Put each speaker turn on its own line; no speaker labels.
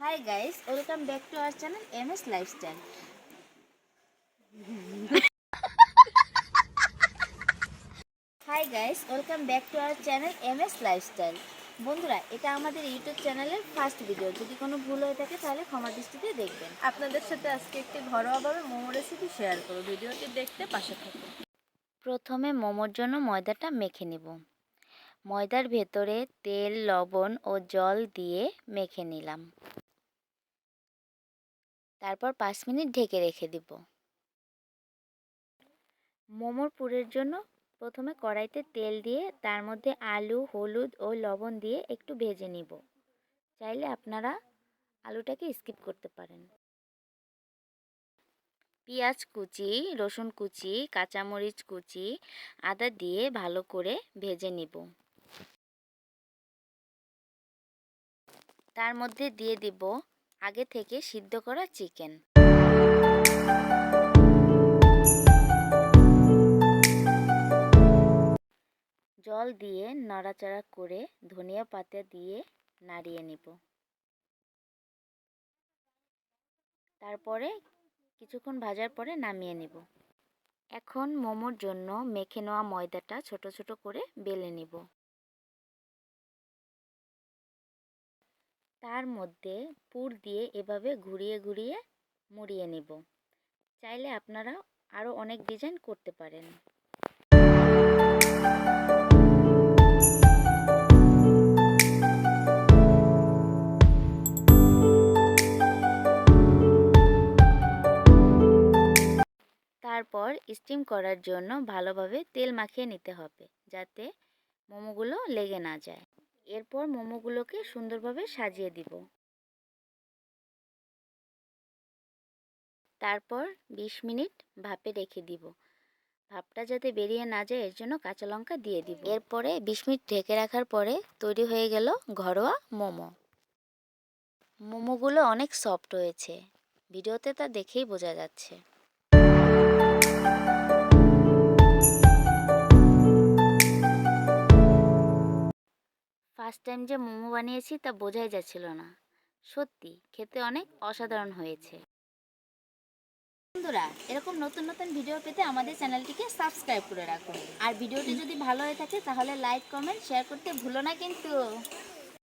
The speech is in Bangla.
Hi guys welcome back to our channel M S lifestyle hi guys welcome back to our channel M S lifestyle বন্ধুরা এটা আমাদের ইউটিউব চ্যানেলের ফার্স্ট ভিডিও যদি কোনো ভুল হয়ে থাকে তাহলে ক্ষমা দৃষ্টিতে দেখবেন।
আপনাদের সাথে আজকে একটি ঘরোয়াভাবে মোমো রেসিপি শেয়ার করব। ভিডিওটি দেখতে পাশে থাকুন।
প্রথমে মোমোর জন্য ময়দাটা মেখে নেব। ময়দার ভেতরে তেল লবণ ও জল দিয়ে মেখে নিলাম। তারপর পাঁচ মিনিট ঢেকে রেখে দিব। মোমোর পুরের জন্য প্রথমে কড়াইতে তেল দিয়ে তার মধ্যে আলু, হলুদ ও লবণ দিয়ে একটু ভেজে নিব। চাইলে আপনারা আলুটাকে স্কিপ করতে পারেন। পেঁয়াজ কুচি, রসুন কুচি, কাঁচামরিচ কুচি, আদা দিয়ে ভালো করে ভেজে নিব। তার মধ্যে দিয়ে দিব আগে থেকে সিদ্ধ করা চিকেন। জল দিয়ে নাড়াচাড়া করে ধনিয়া পাতা দিয়ে নাড়িয়ে নিব। তারপরে কিছুক্ষণ ভাজার পরে নামিয়ে নেব। এখন মোমোর জন্য মেখে নেওয়া ময়দাটা ছোট ছোট করে বেলে নেব। তার মধ্যে পুর দিয়ে এভাবে ঘুরিয়ে ঘুরিয়ে মুড়িয়ে নেব। চাইলে আপনারা আরও অনেক ডিজাইন করতে পারেন। তারপর স্টিম করার জন্য ভালোভাবে তেল মাখিয়ে নিতে হবে, যাতে মোমোগুলো লেগে না যায়। এরপর মোমোগুলোকে সুন্দরভাবে সাজিয়ে দিব। তারপর ২০ মিনিট ভাপে রেখে দিব। ভাপটা যাতে বেরিয়ে না যায়, এর জন্য কাঁচা লঙ্কা দিয়ে দিব। এরপরে ২০ মিনিট ঢেকে রাখার পরে তৈরি হয়ে গেল ঘরোয়া মোমো। মোমোগুলো অনেক সফট হয়েছে। ভিডিওতে তা দেখেই বোঝা যাচ্ছে। ফার্স্ট টাইম যে মোমো বানিয়েছি তা বোঝাই যাচ্ছিল না। সত্যি, খেতে অনেক অসাধারণ হয়েছে। বন্ধুরা, এরকম নতুন নতুন ভিডিও পেতে আমাদের চ্যানেলটিকে সাবস্ক্রাইব করে রাখুন। আর ভিডিওটি যদি ভালো হয়ে থাকে, তাহলে লাইক কমেন্ট শেয়ার করতে ভুলো না কিন্তু।